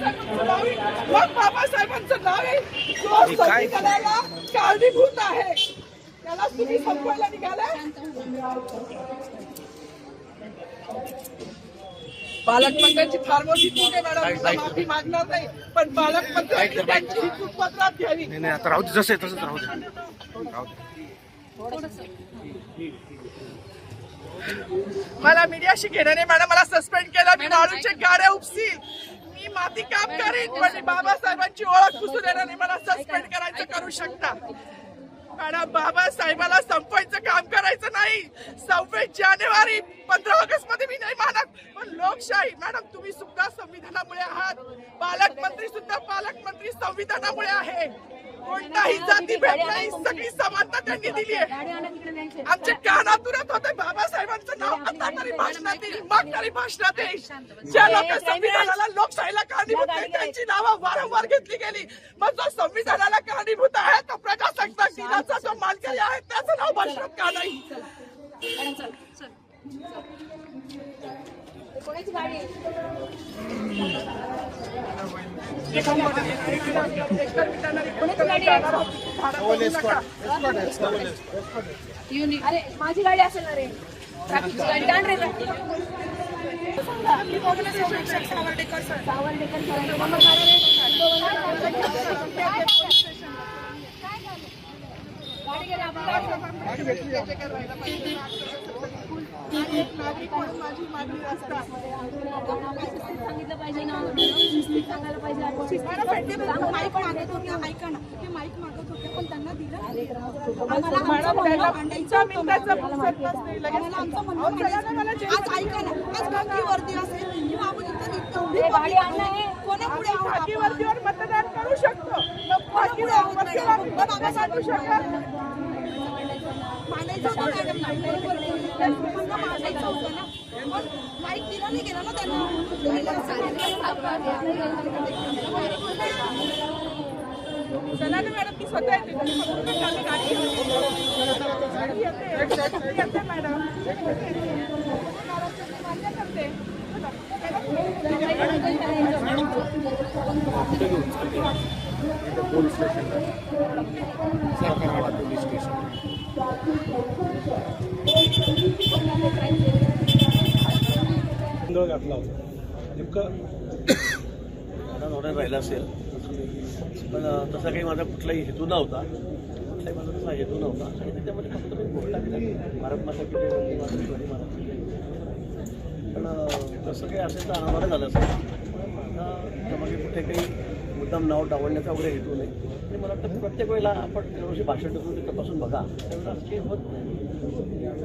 मग बाबासाहेबांचं नाव येईल जो संविधानाला कारणीभूत आहे. त्याला तुम्ही संपवायला निघालाय पालकमंत्र्यांची फार मोठी चूक आहे मॅडम. माफी मागणार नाही पण पालकमंत्र्यांची त्यांची ही चूक पत्रात घ्यावी. नाही नाही आता राहू दे जसं आहे तसंच राहू दे. राहू दे. मला मीडियाशी घेण्याने मॅडम. मला सस्पेंड केलं मी वाळूचे गाड्या उपसील. माती काम करीन पण बाबासाहेबांची ओळख पुसून येण्याने मला सस्पेंड करायचं करू शकता मॅडम बाबासाहेबाला संपवायचं काम करायचं नाही सव्वीस जानेवारी पंधरा ऑगस्टमध्ये मी नाही मानत पण लोकशाही मॅडम तुम्ही सुद्धा संविधानामुळे आहात पालकमंत्री सुद्धा पालकमंत्री संविधानामुळे आहे कोणताही जाती भेट नाही सगळी समानता त्यांनी दिली आहे आमच्या कानातुरत होते बाबासाहेबांचं नाव आता तरी भाषणात येईल मग तरी भाषणात येईल ज्या लोक संविधानाला त्यांची नावं वारंवार घेतली गेली. मग जो संविधानाला कारणीभूत आहे तो प्रजासत्ताक दिनाचा जो मानकरी आहे त्याचं नाव भाषणात का नाही? कोणाची गाडी आहे? कोणाची गाडी आहे? युनि अरे माझी गाडी असेल ना रे. ट्रॅफिकची गाडी काढ रे सावर्डेकर सरांची मग गाडी रे. गाडी गेली आपली माझी मागणी असतात सांगितलं पाहिजे ना शिस्तीत सांगायला पाहिजे आपण. माईक मागत होत्या ऐका ना ते माईक मागत होते पण त्यांना दिलं आमचं ऐका ना आज वर्दी असेल किंवा आपण. कोणापुढे मतदान करू शकतो खाकी वर्दीवर होतं मॅडम होतं ना. पण माईक दिला नाही गेला ना त्यांना. चला ना मॅडम मी स्वतः येते. गाडी येते. मॅडम मान्य करते. पोलीस स्टेशन गोंधळ घातला होता. नेमकं ऑर्डर राहिला असेल पण तसा काही माझा कुठलाही हेतू नव्हता. कुठलाही माझा तसा हेतू नव्हता. आणि त्याच्यामध्ये फक्त मी घोषणा भारत माता पण तसं काही असेल तर आम्हाला झालं असेल त्यामध्ये कुठे काही मुद्दाम नाव डावलण्याचा वगैरे हेतू नाही. आणि मला वाटतं प्रत्येक वेळेला आपण दरवर्षी भाषण देतो ते तपासून बघा. त्यावेळेला होत नाही.